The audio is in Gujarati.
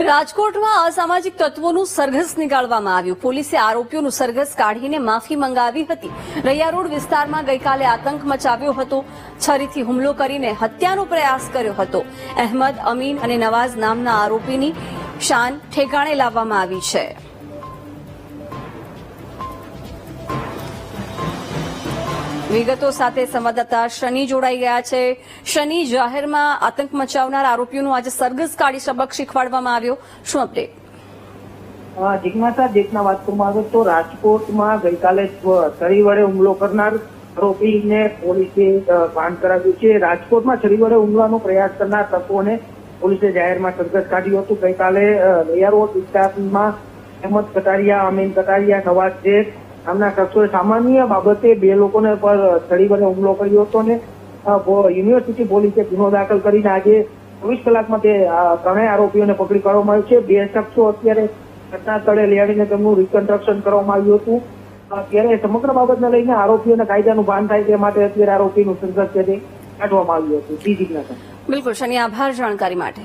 રાજકોટમાં અસામાજિક તત્વોનું સરઘસ નીકાળવામાં આવ્યું. પોલીસે આરોપીઓનું સરઘસ કાઢીને માફી મંગાવી હતી. રૈયા રોડ વિસ્તારમાં ગઈકાલે આતંક મચાવ્યો હતો. છરીથી હુમલો કરીને હત્યાનો પ્રયાસ કર્યો હતો. અહેમદ, અમીન અને નવાઝ નામના આરોપીની શાન ઠેકાણે લાવવામાં આવી છે. વિગતો સાથે સંવાદદાતા શનિ જોડાઈ ગયા છે. શનિ જાહેરમાં આતંક મચાવનાર આરોપીઓનું આજે સરઘસ કાઢી સબક શીખવાડવામાં આવ્યો. શું અપડેટ જિજ્ઞાસા દેશના વાત કરવામાં આવે તો રાજકોટમાં ગઈકાલે છરી વડે હુમલો કરનાર આરોપીને પોલીસે ભાન કરાવ્યું છે. રાજકોટમાં છરી વડે હુમલાનો પ્રયાસ કરનાર તત્વોને પોલીસે જાહેરમાં સરઘસ કાઢ્યું હતું. ગઈકાલે અ, રોડ વિસ્તારમાં અહેમદ કટારિયા અમીન કટારિયા નવાઝ શેખ નામના શખ્સોએ સામાન્ય બાબતે બે લોકોને પર વડે હુમલો કર્યો હતો અને યુનિવર્સિટી પોલીસે ગુનો દાખલ કરીને આજે ચોવીસ કલાકમાં તે ત્રણેય આરોપીઓને પકડી કરવામાં આવ્યું છે. બે શખ્સો અત્યારે ઘટના સ્થળે આવીને તેમનું રિકન્સ્ટ્રક્શન કરવામાં આવ્યું હતું. અત્યારે સમગ્ર બાબતને લઈને આરોપીઓને કાયદાનું ભાન થાય તે માટે અત્યારે આરોપીનું સંઘર્ષ છે તે કાઢવામાં આવ્યું હતું. જિજ્ઞાસા. બિલકુલ, શનિ, આભાર જાણકારી માટે.